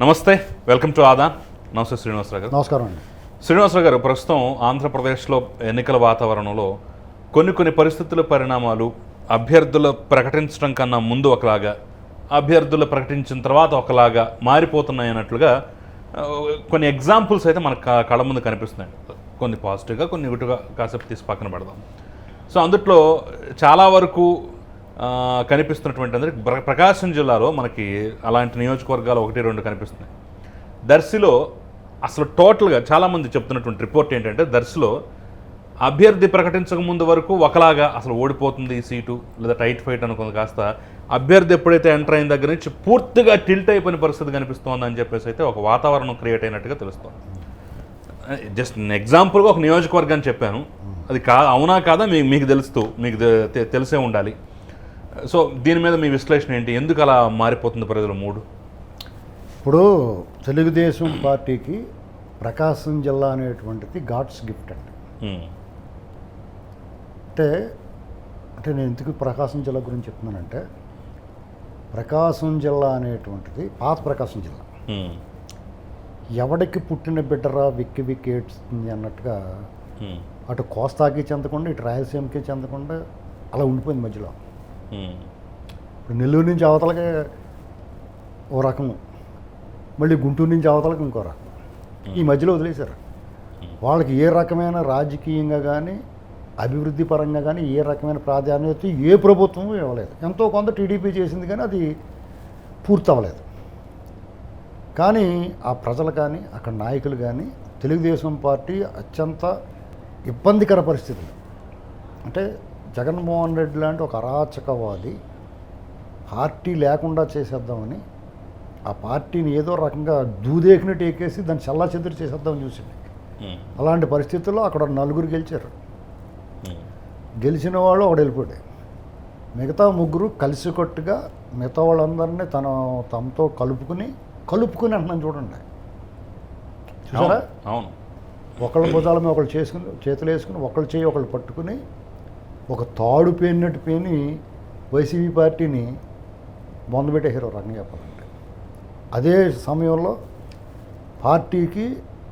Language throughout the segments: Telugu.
నమస్తే వెల్కమ్ టు ఆదా నమస్తే శ్రీనివాసరావు గారు. నమస్కారం అండి. శ్రీనివాసరావు గారు ప్రస్తుతం ఆంధ్రప్రదేశ్లో ఎన్నికల వాతావరణంలో కొన్ని కొన్ని పరిస్థితుల పరిణామాలు అభ్యర్థులు ప్రకటించడం కన్నా ముందు ఒకలాగా అభ్యర్థులు ప్రకటించిన తర్వాత ఒకలాగా మారిపోతున్నాయి అన్నట్లుగా కొన్ని ఎగ్జాంపుల్స్ అయితే మనకు క- కళ్ళ ముందు కనిపిస్తున్నాయి కొన్ని పాజిటివ్గా కొన్ని నెగిటివ్గా కాసేపు తీసి పక్కన పెడదాం. సో అందుట్లో చాలా వరకు కనిపిస్తున్నటువంటి అందరికి ప్రకాశం జిల్లాలో మనకి అలాంటి నియోజకవర్గాలు ఒకటి రెండు కనిపిస్తున్నాయి. దర్శిలో అసలు టోటల్గా చాలామంది చెప్తున్నటువంటి రిపోర్ట్ ఏంటంటే దర్శిలో అభ్యర్థి ప్రకటించక ముందు వరకు ఒకలాగా అసలు ఓడిపోతుంది ఈ సీటు లేదా టైట్ ఫైట్ అనుకుంది కాస్త. అభ్యర్థి ఎప్పుడైతే ఎంటర్ అయిన దగ్గర నుంచి పూర్తిగా టిల్ట్ అయిపోయిన పరిస్థితి కనిపిస్తోంది అని చెప్పేసి అయితే ఒక వాతావరణం క్రియేట్ అయినట్టుగా తెలుస్తోంది. జస్ట్ ఎగ్జాంపుల్గా ఒక నియోజకవర్గాన్ని చెప్పాను. అది కా అవునా కాదా మీకు మీకు తెలుస్తూ మీకు తె- తె- తెలిసే ఉండాలి. సో దీని మీద మీ విశ్లేషణ ఏంటి? ఎందుకు అలా మారిపోతుంది ప్రజల మూడు? ఇప్పుడు తెలుగుదేశం పార్టీకి ప్రకాశం జిల్లా అనేటువంటిది గాడ్స్ గిఫ్ట్ అండి అంటే అంటే నేను ఎందుకు ప్రకాశం జిల్లా గురించి చెప్తున్నానంటే ప్రకాశం జిల్లా అనేటువంటిది పాత ప్రకాశం జిల్లా. ఎవడికి పుట్టిన బిడ్డరా విక్కి విక్కి ఏడ్చుతుంది అన్నట్టుగా అటు కోస్తాకి చెందకుండా ఇటు రాయలసీమకి చెందకుండా అలా ఉండిపోయింది మధ్యలో. నెల్లూరు నుంచి అవతలకి ఓ రకం మళ్ళీ గుంటూరు నుంచి అవతలకి ఇంకో రకం. ఈ మధ్యలో వదిలేశారు. వాళ్ళకి ఏ రకమైన రాజకీయంగా కానీ అభివృద్ధి పరంగా కానీ ఏ రకమైన ప్రాధాన్యత ఏ ప్రభుత్వం ఇవ్వలేదు. ఎంతో కొంత టీడీపీ చేసింది కానీ అది పూర్తి అవ్వలేదు కానీ ఆ ప్రజలు కానీ అక్కడ నాయకులు కానీ తెలుగుదేశం పార్టీ అత్యంత ఇబ్బందికర పరిస్థితులు. అంటే జగన్మోహన్ రెడ్డి లాంటి ఒక అరాచకవాది పార్టీ లేకుండా చేసేద్దామని ఆ పార్టీని ఏదో రకంగా దూదేకినట్టు ఎక్కేసి దాన్ని చల్లా చెదురు చేసేద్దామని చూసింది. అలాంటి పరిస్థితుల్లో అక్కడ నలుగురు గెలిచారు. గెలిచిన వాళ్ళు ఒకడు వెళ్ళిపోయాడు. మిగతా ముగ్గురు కలిసికట్టుగా మిగతా వాళ్ళందరినీ తన తమతో కలుపుకుని కలుపుకుని అంటున్నాను చూడండి. చూసారా? అవును. ఒకళ్ళ భుజాల మీద ఒకళ్ళు చేసుకుని చేతులు వేసుకుని ఒకళ్ళు చేయి ఒకళ్ళు పట్టుకుని ఒక తాడు పేనినట్టు పేని వైసీపీ పార్టీని ఒక రకంగా చెప్పాలంటే. అదే సమయంలో పార్టీకి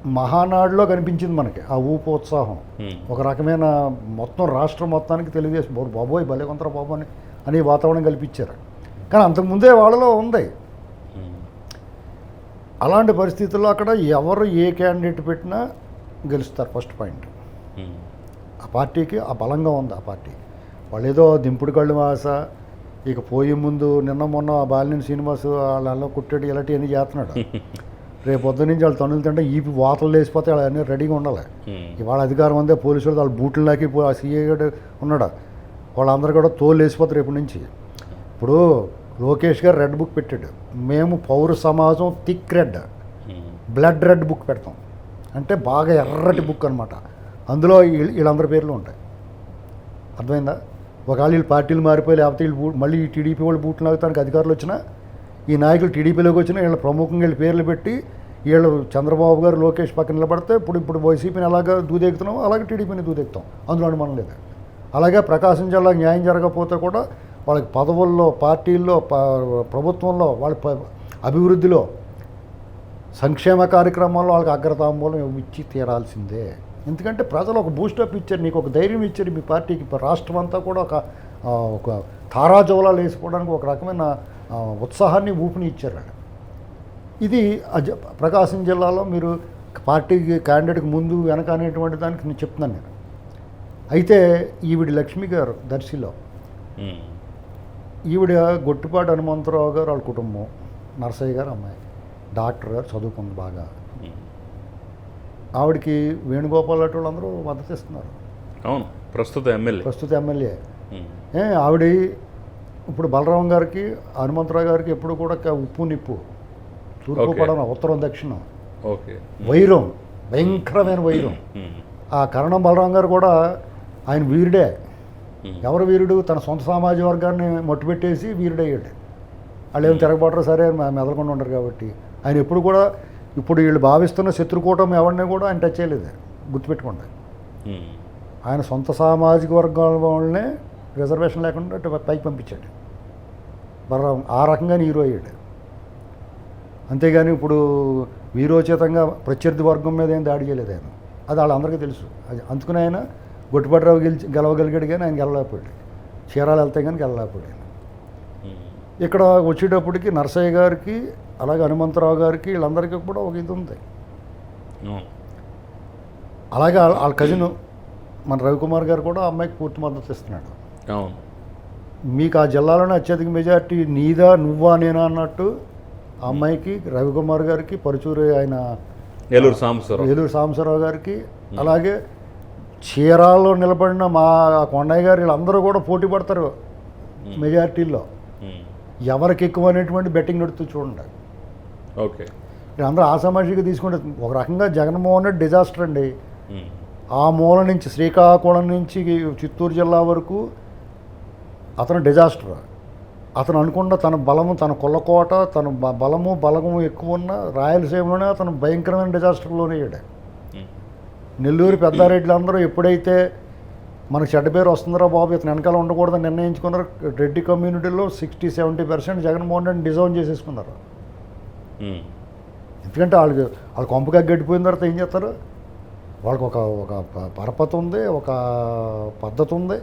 మహానాడులో కనిపించింది మనకి ఆ ఊపు ఉత్సాహం. ఒక రకమైన మొత్తం రాష్ట్రం మొత్తానికి తెలుగుదేశం బాబు బాబోయ్ భలేకొంతర బాబు అని అని వాతావరణం కల్పించారు. కానీ అంతకుముందే వాళ్ళలో ఉంది. అలాంటి పరిస్థితుల్లో అక్కడ ఎవరు ఏ క్యాండిడేట్ పెట్టినా గెలుస్తారు ఫస్ట్ పాయింట్. ఆ పార్టీకి ఆ బలంగా ఉంది ఆ పార్టీ. వాళ్ళు ఏదో దింపుడు కళ్ళు ఆశ ఇక పోయే ముందు నిన్న మొన్న ఆ బాలినేని శ్రీనివాస్ వాళ్ళలో కుట్టాడు ఇలాంటివన్నీ చేస్తున్నాడు. రేపు పొద్దు నుంచి వాళ్ళు తనులు తింటే ఈ వాతలు లేచిపోతే వాళ్ళు అన్నీ రెడీగా ఉండాలి. ఇవాళ అధికారం అందే పోలీసులు వాళ్ళ బూట్లు లాకి ఆ సీఏ ఉన్నాడు? వాళ్ళందరూ కూడా తోలు లేచిపోతారు రేపు నుంచి. ఇప్పుడు లోకేష్ గారు రెడ్ బుక్ పెట్టాడు. మేము పౌర సమాజం thick red. Blood red book పెడతాం. అంటే బాగా ఎర్రటి బుక్ అనమాట అందులో వీళ్ళందరి పేర్లు ఉంటాయి. అర్థమైందా? ఒకవేళ వీళ్ళు పార్టీలు మారిపోయి లేకపోతే వీళ్ళు మళ్ళీ ఈ టీడీపీ వాళ్ళు బూట్లు నాగుతానికి అధికారులు వచ్చినా ఈ నాయకులు టీడీపీలోకి వచ్చినా వీళ్ళ ప్రముఖంగా వీళ్ళ పేర్లు పెట్టి వీళ్ళు చంద్రబాబు గారు లోకేష్ పక్కన నిలబడితే ఇప్పుడు ఇప్పుడు వైసీపీని ఎలాగ దూదెక్కుతున్నామో అలాగే టీడీపీని దూదెక్కుతాం అందులో అనుమానం లేదు. అలాగే ప్రకాశం జిల్లాకు న్యాయం జరగకపోతే కూడా వాళ్ళకి పదవుల్లో పార్టీల్లో ప- ప్రభుత్వంలో వాళ్ళ అభివృద్ధిలో సంక్షేమ కార్యక్రమాల్లో వాళ్ళకి అగ్రతాంబూలం ఇచ్చి తీరాల్సిందే. ఎందుకంటే ప్రజలు ఒక బూస్టప్ ఇచ్చారు నీకు ఒక ధైర్యం ఇచ్చారు మీ పార్టీకి ఇప్పుడు రాష్ట్రం అంతా కూడా ఒక ఒక తారాజోలాలు వేసుకోవడానికి ఒక రకమైన ఉత్సాహాన్ని ఊపిని ఇచ్చారు వాళ్ళు ఇది ప్రకాశం జిల్లాలో మీరు పార్టీకి క్యాండిడేట్కి ముందు వెనక అనేటువంటి దానికి నేను చెప్తున్నాను నేను. అయితే ఈవిడ లక్ష్మి గారు దర్శిలో. ఈవిడ గొట్టిపాటి హనుమంతరావు గారు వాళ్ళ కుటుంబం నరసయ్య గారు అమ్మాయి. డాక్టర్ గారు చదువుకుంది బాగా. ఆవిడకి వేణుగోపాల్ లాంటి వాళ్ళందరూ మద్దతు ఇస్తున్నారు అవును ప్రస్తుత ఎమ్మెల్యే. ప్రస్తుత ఎమ్మెల్యే. ఆవిడ ఇప్పుడు బలరాం గారికి హనుమంతరావు గారికి ఎప్పుడు కూడా ఉప్పు నిప్పు. తూర్పు. పడన ఉత్తరం దక్షిణం. ఓకే. వైరం భయంకరమైన వైరం. ఆ కరణం బలరాం గారు కూడా ఆయన వీరుడే. ఎవరు వీరుడు? తన సొంత సామాజిక వర్గాన్ని మట్టుపెట్టేసి వీరుడయ్యాడు. వాళ్ళు ఏం తిరగబడరు సరే మెదలకుండా ఉండరు కాబట్టి. ఆయన ఎప్పుడు కూడా ఇప్పుడు వీళ్ళు భావిస్తున్న శత్రుకూటం ఎవరిని కూడా ఆయన టచ్ చేయలేదు. గుర్తుపెట్టుకోండి. ఆయన సొంత సామాజిక వర్గాల వాళ్ళనే రిజర్వేషన్ లేకుండా పైకి పంపించాడు. బలరాం ఆ రకంగా హీరో అయ్యాడు. అంతేగాని ఇప్పుడు వీరోచితంగా ప్రత్యర్థి వర్గం మీద ఏం దాడి చేయలేదు ఆయన. అది వాళ్ళందరికీ తెలుసు. అది అందుకుని ఆయన గొట్టిపట్రావు గెలిచి గెలవగలిగాడు కానీ ఆయన గెలలేకపోయాడు చీరాలు వెళ్తే కానీ గెలలేకపోయాడు. ఇక్కడ వచ్చేటప్పటికి నరసయ్య గారికి అలాగే హనుమంతరావు గారికి వీళ్ళందరికీ కూడా ఒక ఇది ఉంది. అలాగే వాళ్ళ కజిన్ మన రవికుమార్ గారు కూడా అమ్మాయికి పూర్తి మద్దతు ఇస్తున్నాడు. అవును. మీకు ఆ జిల్లాలోనే అత్యధిక మెజార్టీ నీదా నువ్వా నేనా అన్నట్టు అమ్మాయికి రవికుమార్ గారికి పరుచూరి ఆయన ఏలూరు సాంబశ్వరరావు ఏలూరు సాంబశివరావు గారికి అలాగే చీరాల్లో నిలబడిన మా కొండయ్య గారు వీళ్ళందరూ కూడా పోటీ పడతారు మెజార్టీల్లో. ఉమ్. ఎవరికి ఎక్కువ అనేటువంటి బెట్టింగ్ నడుతూ చూడండి. ఓకే వీళ్ళందరూ ఆసామాషిగా తీసుకుంటే ఒక రకంగా జగన్మోహన్ రెడ్డి డిజాస్టర్ అండి. ఆ మూల నుంచి శ్రీకాకుళం నుంచి చిత్తూరు జిల్లా వరకు అతను డిజాస్టర్ అతను అనుకున్న తన బలము తన కొల్లకోట తన బలము బలము ఎక్కువ ఉన్న రాయలసీమలోనే అతను భయంకరమైన డిజాస్టర్లోనే అయ్యాడు. నెల్లూరు పెద్దారెడ్డిలు అందరూ ఎప్పుడైతే మనకు చెడ్డ పేరు వస్తుందో బాబు ఇతను వెనకాల ఉండకూడదని నిర్ణయించుకున్నారు రెడ్డి కమ్యూనిటీలో sixty seventy percent Jaganmohan Reddy deserve చేసేసుకున్నారు. ఎందుకంటే వాళ్ళకి వాళ్ళ కొంపగా గడ్డిపోయిన తర్వాత ఏం చేస్తారు? వాళ్ళకి ఒక ఒక పరపతి ఉంది ఒక పద్ధతి ఉంది.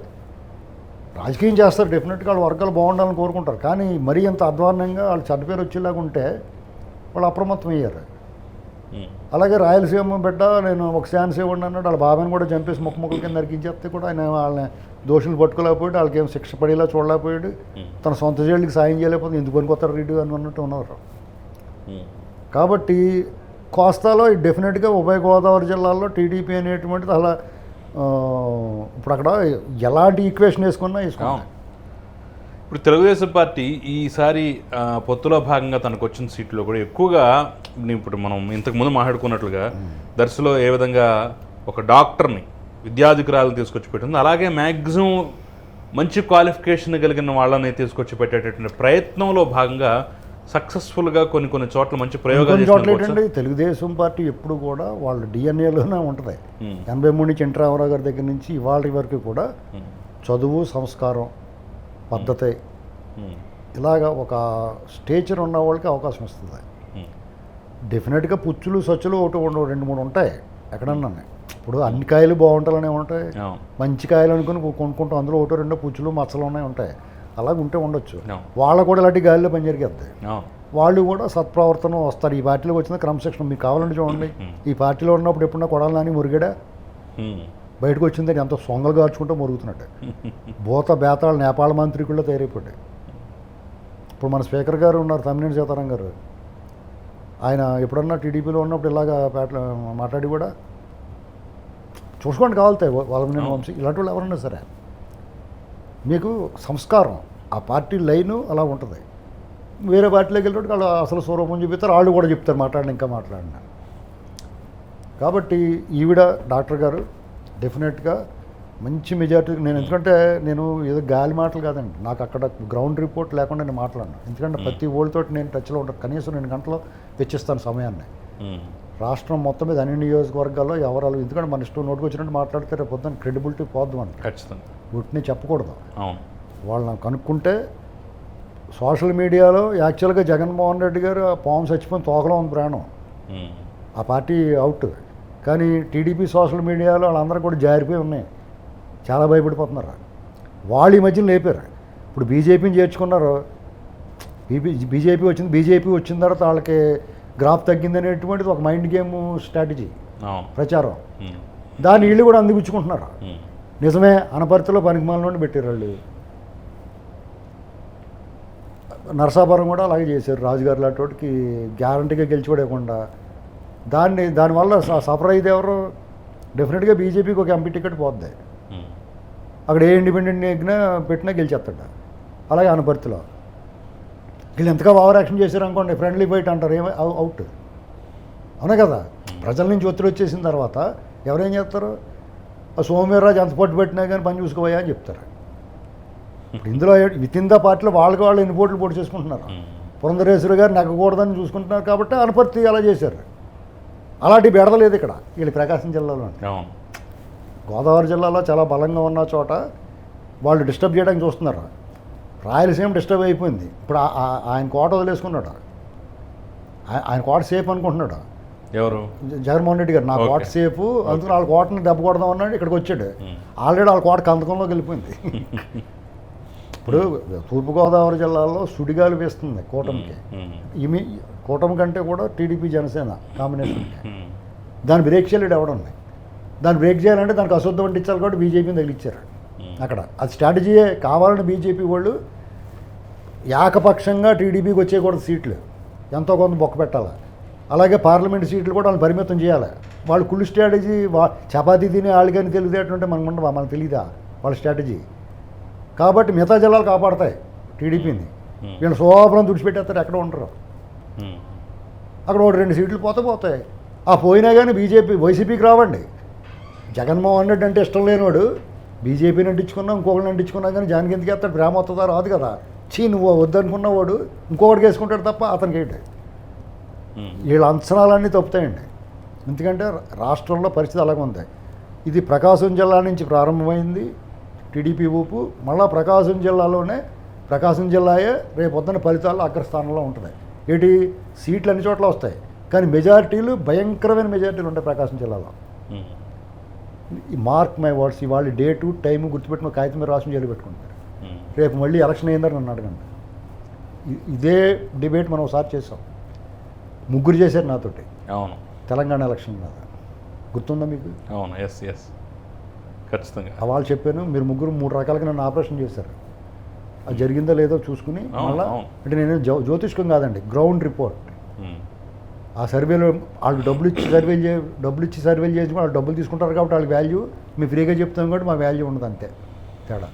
రాజకీయం చేస్తారు డెఫినెట్గా వాళ్ళ వర్గాలు బాగుండాలని కోరుకుంటారు. కానీ మరీ ఇంత అధ్వాన్నంగా వాళ్ళు చెడ్డ పేరు వచ్చేలాగా ఉంటే వాళ్ళు అప్రమత్తం అయ్యారు. అలాగే రాయలసీమ బిడ్డ నేను ఒక ఛాన్స్ ఇవ్వండి అన్నాడు. వాళ్ళ బాబాని కూడా చంపేసి ముక్క ముక్కల కింద నరికించేస్తే కూడా ఆయన వాళ్ళని దోషులు పట్టుకోలేకపోయాడు. వాళ్ళకి ఏం శిక్ష పడేలా చూడలేకపోయాడు. తన సొంత జైలుకి సాయం చేయలేకపోతే ఎందుకు పనికొస్తారు రెడ్డి అని అన్నట్టు ఉన్నారు. కాబట్టి కోస్తాలో డెఫినెట్గా ఉభయ గోదావరి జిల్లాల్లో టీడీపీ అనేటువంటిది అలా ఇప్పుడు అక్కడ ఎలాంటి ఈక్వేషన్ వేసుకున్నా వేసుకున్నా. ఇప్పుడు తెలుగుదేశం పార్టీ ఈసారి పొత్తులో భాగంగా తనకు వచ్చిన సీట్లో కూడా ఎక్కువగా ఇప్పుడు మనం ఇంతకుముందు మాట్లాడుకున్నట్లుగా దర్శలో ఏ విధంగా ఒక డాక్టర్ని విద్యాధికురాలను తీసుకొచ్చి పెట్టింది అలాగే మ్యాక్సిమం మంచి క్వాలిఫికేషన్ కలిగిన వాళ్ళని తీసుకొచ్చి పెట్టేటటువంటి ప్రయత్నంలో భాగంగా సక్సెస్ఫుల్గా కొన్ని కొన్ని చోట్ల మంచి ప్రయోగాలు చోట్ల ఏంటంటే తెలుగుదేశం పార్టీ ఎప్పుడు కూడా వాళ్ళ డిఎన్ఏలోనే ఉంటుంది. ఎనభై మూడు నుంచి రామారావు గారి దగ్గర నుంచి ఇవాళ వరకు కూడా. చదువు సంస్కారం పద్ధతి. ఇలాగ ఒక స్టేచర్ ఉన్న వాళ్ళకి అవకాశం ఇస్తుంది ఉమ్. డెఫినెట్గా పుచ్చులు సచ్చులు ఒకటి రెండు రెండు మూడు ఉంటాయి ఎక్కడన్నా ఇప్పుడు అన్ని కాయలు బాగుంటాలనే ఉంటాయి. మంచి కాయలు అనుకుని కొనుక్కుంటాం అందులో ఒకటో రెండో పుచ్చులు మచ్చలు ఉన్నాయి ఉంటాయి అలాగ ఉంటే ఉండొచ్చు. వాళ్ళ కూడా ఇలాంటి గాలిలో పని జరిగేద్ది. వాళ్ళు కూడా సత్ప్రవర్తనం వస్తారు. ఈ పార్టీలోకి వచ్చిన క్రమశిక్షణ మీకు కావాలంటే చూడండి. ఈ పార్టీలో ఉన్నప్పుడు ఎప్పుడన్నా కొడాలి నాని మురిగాడా? ఉమ్. బయటకు వచ్చిందని ఎంత సొంగలు గార్చుకుంటూ మురుగుతున్నట్టు. భూత బేతాళ నేపాళ మంత్రికుల్లో తయారైపోయాడు. ఇప్పుడు మన స్పీకర్ గారు ఉన్నారు తమ్మినేని సీతారాం గారు. ఆయన ఎప్పుడన్నా టీడీపీలో ఉన్నప్పుడు ఇలాగా మాట్లాడి కూడా చూసుకోండి కావాలితే వాళ్ళని వంశీ. ఇలాంటి వాళ్ళు ఎవరన్నా సరే. మీకు సంస్కారం. ఆ పార్టీ లైను అలా ఉంటుంది. వేరే పార్టీలోకి వెళ్ళినట్టు వాళ్ళు అసలు స్వరూపం చూపిస్తారు వాళ్ళు కూడా చెప్తారు మాట్లాడిన ఇంకా మాట్లాడిన కాబట్టి ఈవిడ డాక్టర్ గారు డెఫినెట్గా మంచి మెజార్టీ. నేను ఎందుకంటే నేను ఏదో గాలి మాటలు కాదండి. నాకు అక్కడ గ్రౌండ్ రిపోర్ట్ లేకుండా నేను మాట్లాడను. ఎందుకంటే ప్రతి ఓళ్ళతో నేను టచ్లో ఉంటాను కనీసం రెండు గంటలు వెచ్చిస్తాను సమయాన్ని. రాష్ట్రం మొత్తం మీద అన్ని నియోజకవర్గాల్లో ఎవరు ఎందుకంటే మన ఇష్టం నోటుకు వచ్చినట్టు మాట్లాడితే రేపు పొద్దున్న క్రెడిబిలిటీ పోద్దు ఖచ్చితంగా. వీటిని చెప్పకూడదు. అవును. వాళ్ళని కనుక్కుంటే సోషల్ మీడియాలో యాక్చువల్గా జగన్మోహన్ రెడ్డి గారు ఆ పాము చచ్చిపోయిన తోకలో ఉంది ప్రాణం. ఆ పార్టీ అవుట్. కానీ టీడీపీ సోషల్ మీడియాలో వాళ్ళందరూ కూడా జారిపోయి ఉన్నాయి. చాలా భయపడిపోతున్నారు. వాళ్ళు ఈ మధ్యన లేపారు. ఇప్పుడు బీజేపీని చేర్చుకున్నారు. బీపీ బీజేపీ వచ్చింది బీజేపీ వచ్చిన తర్వాత వాళ్ళకి గ్రాఫ్ తగ్గింది అనేటువంటిది ఒక మైండ్ గేమ్ స్ట్రాటజీ. ప్రచారం. దాన్ని వీళ్ళు కూడా అందిపుచ్చుకుంటున్నారు. నిజమే అనపర్తిలో పనికిమాల నుండి పెట్టారు వాళ్ళు. నరసాపురం కూడా అలాగే చేశారు. రాజుగారు లాంటి గ్యారంటీగా గెలిచిపడేయకుండా దాన్ని దానివల్ల సఫర్ అయితే ఎవరు? డెఫినెట్గా బీజేపీకి ఒక ఎంపీ టికెట్ పోద్ది. అక్కడ ఏ ఇండిపెండెంట్ ఎగ్గినా పెట్టినా గెలిచేస్తాడు. అలాగే అనపర్తిలో. వీళ్ళు ఎంతగా ఓవర్ యాక్షన్ చేశారు అనుకోండి ఫ్రెండ్లీ ఫైట్ అంటారు ఏమై అవు- అవుట్. అవునా కదా? ప్రజల నుంచి ఒత్తిడి వచ్చేసిన తర్వాత ఎవరేం చేస్తారు? ఆ సోమవీర్రాజు ఎంత పట్టు పెట్టినా కానీ పని చూసుకోవయ్యా అని చెప్తారు. ఇప్పుడు ఇందులో విత్ ఇన్ ద పార్టీలో వాళ్ళకి వాళ్ళు ఎన్ని పోట్లు పోటీ చేసుకుంటున్నారు. పురంధరేశ్వరి గారు నెగ్గకూడదని చూసుకుంటున్నారు కాబట్టి అనపర్తి అలా చేశారు. అలాంటి బెడదలేదు ఇక్కడ వీళ్ళు ప్రకాశం జిల్లాలో గోదావరి జిల్లాలో చాలా బలంగా ఉన్న చోట వాళ్ళు డిస్టర్బ్ చేయడానికి చూస్తున్నారు. రాయలసీమ డిస్టర్బ్ అయిపోయింది. ఇప్పుడు ఆయన కోట వదిలేసుకున్నాడు. ఆయ- ఆయన కోట సేఫ్ అనుకుంటున్నాడు. ఎవరు? జగన్మోహన్ రెడ్డి గారు. నా Okay. కోట సేఫ్ అందుకని వాళ్ళ కోటని దెబ్బ కొడదాం అన్నాడు ఇక్కడికి వచ్చాడు. ఆల్రెడీ వాళ్ళ కోట కందకంలోకి వెళ్ళిపోయింది. ఇప్పుడు తూర్పుగోదావరి జిల్లాలో సుడిగాలి వేస్తుంది కూటమికి. ఇమి కూటమి కంటే కూడా టీడీపీ జనసేన కాంబినేషన్కి దాన్ని బ్రేక్ చేయలేడు ఎవడన్నా దాన్ని బ్రేక్ చేయాలంటే దానికి అశుద్ధం అంటించాలి కాబట్టి బీజేపీని తగిలిచ్చారు. అక్కడ. అది స్ట్రాటజీయే కావాలని బీజేపీ వాళ్ళు ఏకపక్షంగా టీడీపీకి వచ్చేయకూడదు సీట్లు. ఎంతో కొంత బొక్క పెట్టాలి. అలాగే పార్లమెంట్ సీట్లు కూడా వాళ్ళు పరిమితం చేయాలి. వాళ్ళు కుళ్ళు స్ట్రాటజీ వా చపాతీ తినే వాళ్ళకని తెలియదేటంటే మనకు ఉండవా మనకు తెలియదా వాళ్ళ స్ట్రాటజీ? కాబట్టి మిగతా జిల్లాలు కాపాడతాయి టీడీపీని. వీళ్ళు శోభనం తుడిచిపెట్టేస్తారు ఎక్కడ ఉండరు. అక్కడ ఒకటి రెండు సీట్లు పోతే పోతాయి. ఆ పోయినా కానీ బీజేపీ వైసీపీకి రావండి. జగన్మోహన్ రెడ్డి అంటే ఇష్టం లేనివాడు బీజేపీని అంటించుకున్నా ఇంకొకరిని అంటించుకున్నా కానీ జానికి ఎందుకు వేస్తాడు ప్రేమ వస్తుందా రాదు కదా. చీ నువ్వు వద్దనుకున్నవాడు ఇంకొకటికి వేసుకుంటాడు తప్ప అతనికి ఏంటి? వీళ్ళ అంచనాలన్నీ తప్పుతాయండి. ఎందుకంటే రాష్ట్రంలో పరిస్థితి అలాగే ఉంది. ఇది ప్రకాశం జిల్లా నుంచి ప్రారంభమైంది టీడీపీ ఊపు. మళ్ళా ప్రకాశం జిల్లాలోనే ప్రకాశం జిల్లాయే రేపు పొద్దున్న ఫలితాల్లో అగ్రస్థానంలో ఉంటుంది ఏంటి? సీట్లు అన్ని చోట్ల వస్తాయి. కానీ మెజారిటీలు భయంకరమైన మెజారిటీలు ఉంటాయి ప్రకాశం జిల్లాలో. మార్క్ మై వర్డ్స్ ఇవాళ డేటు టైం గుర్తుపెట్టుకుని కాగితం మీద రాసిన చేయాలి పెట్టుకుంటారు. రేపు మళ్ళీ ఎలక్షన్ అయిందని నన్ను అడగండి. ఇదే డిబేట్ మనం ఒకసారి చేసాం. ముగ్గురు చేశారు నాతోటి. అవును. తెలంగాణ ఎలక్షన్ మీద గుర్తుందా మీకు? అవును ఎస్ ఎస్ ఖచ్చితంగా. వాళ్ళు చెప్పాను మీరు ముగ్గురు మూడు రకాలుగా నన్ను ఆపరేషన్ చేశారు. అది జరిగిందో లేదో చూసుకుని మళ్ళీ. అంటే నేను జ్యో జ్యోతిష్కం కాదండి గ్రౌండ్ రిపోర్ట్. ఆ సర్వేలో వాళ్ళు డబ్బులు ఇచ్చి సర్వేలు చే డబ్బులు ఇచ్చి సర్వేలు చేసి వాళ్ళు డబ్బులు తీసుకుంటారు కాబట్టి వాళ్ళకి వాల్యూ మేము ఫ్రీగా చెప్తాం కాబట్టి మా వాల్యూ ఉండదు అంతే తేడా.